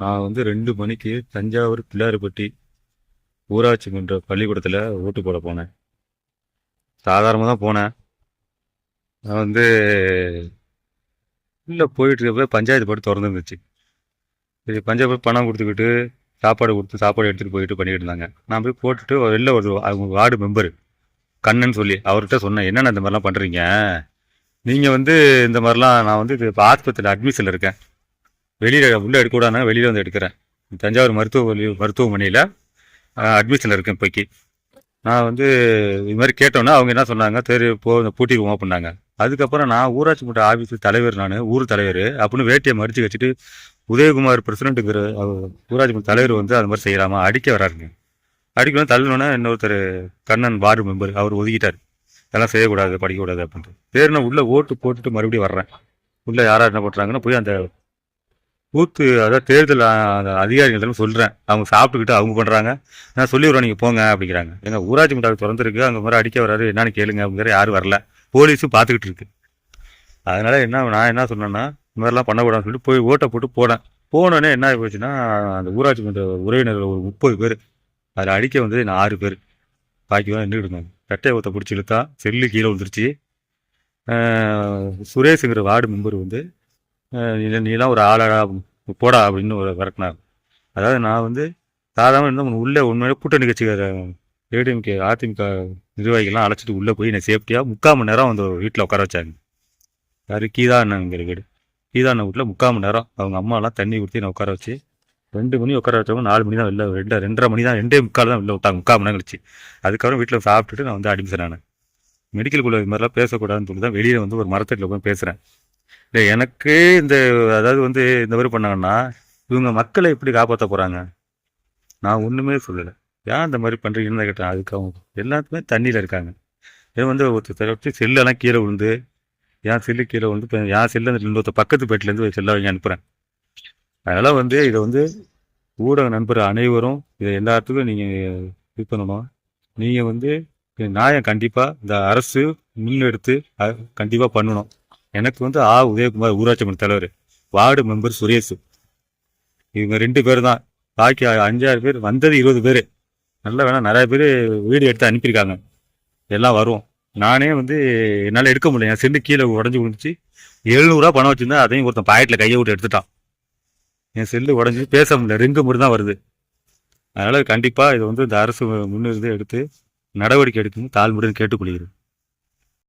நான் வந்து ரெண்டு மணிக்கு தஞ்சாவூர் பிள்ளாரிப்பட்டி ஊராட்சி மன்ற பள்ளிக்கூடத்தில் ஓட்டு போட போனேன். சாதாரணமாக தான் போனேன். நான் வந்து உள்ளே போயிட்டு இருக்கப்போ பஞ்சாயத்து போட்டு திறந்துருந்துச்சு. சரி பஞ்சாயத்து போய் பணம் கொடுத்துக்கிட்டு சாப்பாடு கொடுத்து சாப்பாடு எடுத்துகிட்டு போயிட்டு பண்ணிக்கிட்டு இருந்தாங்க. நான் போய் போட்டுட்டு ஒரு வெளில ஒரு அவங்க வார்டு மெம்பர் கண்ணன் சொல்லி அவர்கிட்ட சொன்னேன் என்னென்ன இந்த மாதிரிலாம் பண்ணுறீங்க நீங்கள் வந்து இந்த மாதிரிலாம் நான் வந்து இது ஆஸ்பத்திரியில் அட்மிஷனில் இருக்கேன். வெளியில் உள்ளே எடுக்கக்கூடாதுனா வெளியில் வந்து எடுக்கிறேன். தஞ்சாவூர் மருத்துவ மருத்துவமனையில் அட்மிஷனில் இருக்கேன் இப்போக்கி நான் வந்து இது மாதிரி கேட்டோன்னே அவங்க என்ன சொன்னாங்க? சரி போ பூட்டிடுவோம் அப்படின்னாங்க அதுக்கப்புறம் நான் ஊராட்சி மன்ற ஆஃபீஸ் தலைவர் நான் ஊர் தலைவர் அப்படின்னு வேட்டியை மறித்து வச்சுட்டு உதயகுமார் பிரசிடண்ட்டுங்கிற ஊராட்சி மன்ற தலைவர் வந்து அது மாதிரி செய்யலாமா? அடிக்க வராருங்க. அடிக்கணும் தள்ளணுன்னா இன்னொருத்தர் கண்ணன் வார்டு மெம்பர் அவர் ஒதுக்கிட்டார். இதெல்லாம் செய்யக்கூடாது படிக்கக்கூடாது அப்படின்ட்டு. பேர் நான் உள்ளே ஓட்டு போட்டுட்டு மறுபடியும் வர்றேன். உள்ளே யாரார் என்ன பண்ணுறாங்கன்னா போய் அந்த பூத்து அதாவது தேர்தல் அந்த அதிகாரிகள் சொல்கிறேன் அவங்க சாப்பிட்டுக்கிட்டு அவங்க பண்ணுறாங்க நான் சொல்லிடுறோம் நீங்கள் போங்க அப்படிங்கிறாங்க. எங்க ஊராட்சி மன்றம் திறந்துருக்கு அங்கே மாதிரி அடிக்க வராரு என்னன்னு கேளுங்க அப்படிங்கிற யாரும் வரல. போலீஸும் பார்த்துக்கிட்டு இருக்கு. அதனால் என்ன நான் என்ன சொன்னேன்னா இந்த மாதிரிலாம் பண்ணக்கூடாதுன்னு சொல்லிட்டு போய் ஓட்டை போட்டு போனேன். போனோடனே என்ன ஆகி போச்சுன்னா அந்த ஊராட்சி மன்ற உறவினர்கள் ஒரு முப்பது பேர். அதில் அடிக்க வந்தது நான் ஆறு பேர். பாக்கி தான் நின்றுட்டு இருந்தாங்க. கட்டையை ஒருத்த பிடிச்சி இழுத்தா செல்லு கீழே விழுந்துருச்சு. சுரேஷுங்கிற வார்டு மெம்பர் வந்து நீ- நீலாம் ஒரு ஆளாக போடா அப்படின்னு ஒரு விரட்டினார். அதாவது நான் வந்து சாதாரண இருந்தால் உள்ளே உண்மையிலே கூட்ட நிகழ்ச்சிக்கார ஏடிஎம்கே அதிமுக நிர்வாகிகள்லாம் அழைச்சிட்டு உள்ளே போய் என்னை சேஃப்டியாக முக்கால் மணி நேரம் அந்த வீட்டில் உட்கார வச்சாங்க. யாரு? கீதா அண்ணங்கிற வீடு. கீதா அண்ணன் வீட்டில் முக்கால் மணி நேரம் அவங்க அம்மாலாம் தண்ணி ஊற்றி நான் உட்கார வச்சு ரெண்டு மணி உட்கார வச்சவங்க நாலு மணி தான் வெளில ரெண்டு ரெண்டரை மணி தான் ரெண்டே முக்கால் தான் வெளில விட்டாங்க முக்கால் மணி நேரம் கழிச்சு. அதுக்கப்புறம் வீட்டில் சாப்பிட்டுட்டு நான் வந்து அட்மிஷன் ஆனேன். மெடிக்கல் குள்ள இது மாதிரிலாம் பேசக்கூடாதுன்னு சொல்லி தான் வெளியில் வந்து ஒரு மரத்தட்டில் போய் பேசுகிறேன் இல்லை எனக்கு இந்த அதாவது வந்து இந்த மாதிரி பண்ணாங்கன்னா இவங்க மக்களை எப்படி காப்பாற்ற போகிறாங்க நான் ஒன்றுமே சொல்லலை. ஏன் இந்த மாதிரி பண்ணுறீங்கன்னு தான் கேட்டேன். அதுக்கு அவங்க எல்லாத்துக்குமே தண்ணியில் இருக்காங்க. இது வந்து ஒருத்தர் வச்சு செல்லெல்லாம் கீழே விழுந்து என் செல்லு கீழே விழுந்து இப்போ என் செல்லு அந்த இன்னொருத்த பக்கத்து பேட்டிலேருந்து செல்லை வாங்கி அனுப்புகிறேன் அதனால் வந்து இதை வந்து ஊடக நண்பர் அனைவரும் இதை எல்லாத்துக்கும் நீங்கள் இது பண்ணணும். நீங்கள் வந்து நியாயம் கண்டிப்பாக இந்த அரசு முன்னெடுத்து கண்டிப்பாக பண்ணணும். எனக்கு வந்து ஆ உதயகுமார் ஊராட்சி மன்ற தலைவர் வார்டு மெம்பர் சுரேஷ். இவங்க ரெண்டு பேர் தான். பாக்கி அஞ்சாறு பேர் வந்தது இருபது பேர். நல்லா வேணால் நிறைய பேர் வீடு எடுத்து அனுப்பியிருக்காங்க. எல்லாம் வரும் நானே வந்து என்னால் எடுக்க முடியல. என் செண்டு கீழே உடஞ்சி விழுந்துச்சு. எழுநூறுவா பணம் வச்சுருந்தா அதையும் ஒருத்தன் பாக்கெட்டில் கையை விட்டு எடுத்துட்டான். என் செல்லு உடஞ்சி பேச முடியல. ரிங்கு மட்டும் தான் வருது. அதனால் கண்டிப்பாக இதை வந்து இந்த அரசு முன்னிருந்து எடுத்து நடவடிக்கை எடுக்கணும் தாழ்முடன் கேட்டுக்கொள்கிறேன்.